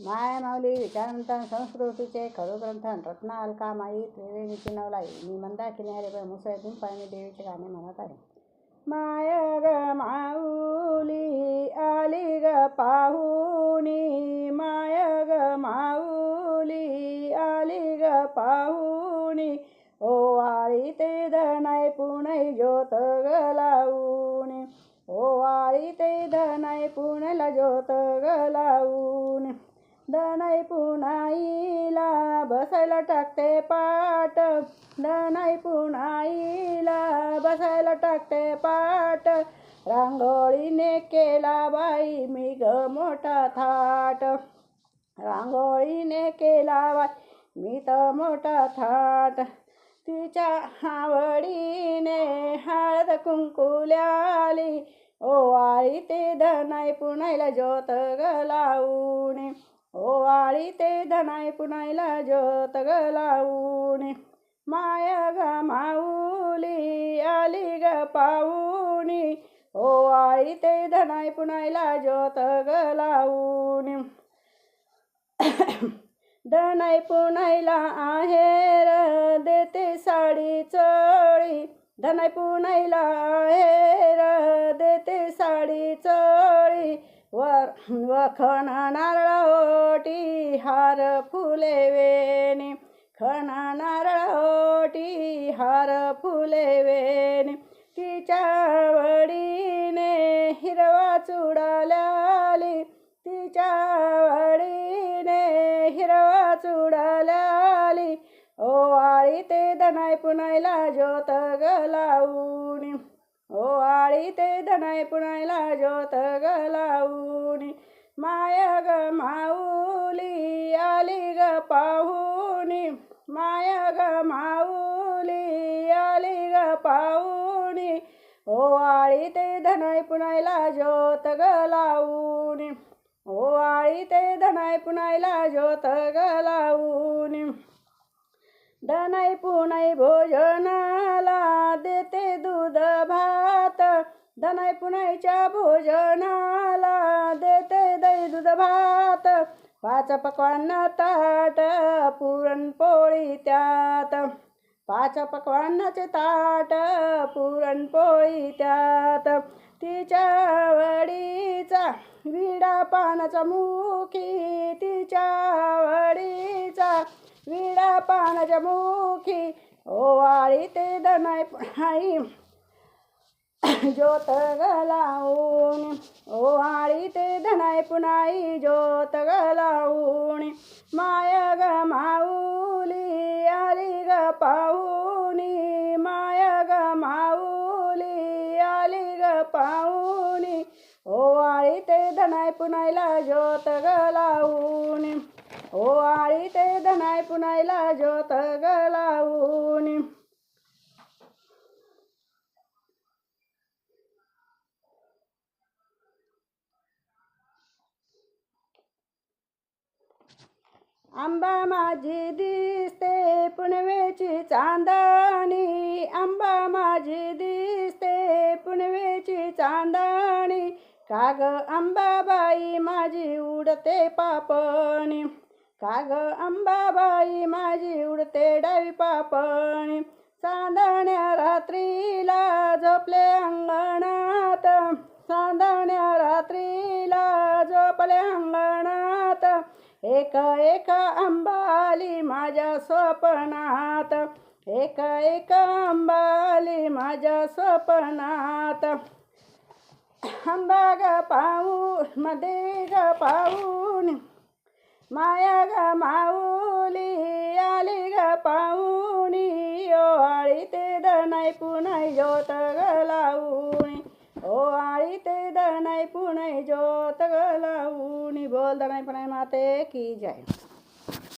माय माऊली विचारंतन संस्कृतीचे खडूग्रंथन रत्ना अलकामाई त्रिवेणी चिनवलाई मी मंदाकिनी हरिबर मुसळीतून पाणी देवीचे गाणे म्हणत आहे. माय ग माऊली आली ग पाहुणी. माय ग माऊली आली ग पाहुणी. ओ आळी ते धनाय पुणै ज्योत गलाऊन ओ आळी ते धनाय पुण्याला ज्योत गलाऊन धनाई पुनाईला बसायला टाकते पाट. धनाई पुनाईला बसायला टाकते पाट. रांगोळीने केला बाई मी ग मोठा थाट. रांगोळीने केला बाई मी तर मोठा थाट. तिच्या आवडीने हळद कुंकुल्याली ओ आळी ते धनाई पुणायला ज्योत गलावणे ओवाळी ते धनाय पुनायला ज्योत गलाऊन माय ग माऊली आली ग पाऊणी ओवाळी ते धनाय पुनायला ज्योत गलाऊन धनाय पुनायला आहेर देते साडी चळी. धनाय पुनायला आहेर देते साडी चळी. वर वखणा नारळ ओटी हार फुले वेणी. खणा नारळ ओटी हार फुले वेणी. तिच्या वडीने हिरवा चुडाल्याली तिच्या वडीने हिरवा चुडाल्याली ओ आळी ते दनाय पुनायला ज्योत गलाऊनी. ओ आळी ते धनाय पुनायला ज्योत गलाऊनी माय ग माऊली आली ग पाहुणी माय ग माऊली आली ग पाहुणी ओ हो आळी ते धनाय पुनायला ज्योत गलाऊनी ओ हो आळी ते धनाय पुनायला ज्योत गलाऊनी धनय पुनाई भोजनाला देते दूध भात. धनय पुनाईच्या भोजनाला देते दही दूध भात. पाच पकवान ताट पुरणपोळी त्यात. पाच पकवानाचे ताट पुरणपोळी त्यात. तिच्या वडीचा विडा पानाचा मुखी तिच्या वडीचा विडा पानाच्या मुखी ओवाळी ते दनाय आई ज्योत गलावून ओ आळी ते धनाय पुनाई ज्योत गलावून माय ग माऊली आली ग पाहुणी माय ग माऊली आली ग पाहुणी ओ आळी ते धनाय पुनायला ज्योत ओ आळी ते धनाय पुनायला ज्योत गलावून आंबा माझी दिसते पुनवेची चांदणी. आंबा माझी दिसते पुनवेची चांदणी. काग आंबाबाई माझी उडते पापणी. काग अंबाबाई माझी उडते डावी पापणी. चांदण्या रात्रीला झोपले अंगणात. चांदण्या रात्रीला झोपले अंगणात. एक एक अंबाली माझ्या स्वप्नात. एक एक अंबाली माझ्या स्वप्नात. आंबा ग पाहून मध्ये ग पाहून. माया ग माऊली आली ग पाहुणी ओ आळी ते दनाय पुनाई ज्योत गलाऊनी ओ आळी ते दनाई पुनाई ज्योत गलाऊनी बोल दनाय पुनाई माते की जय.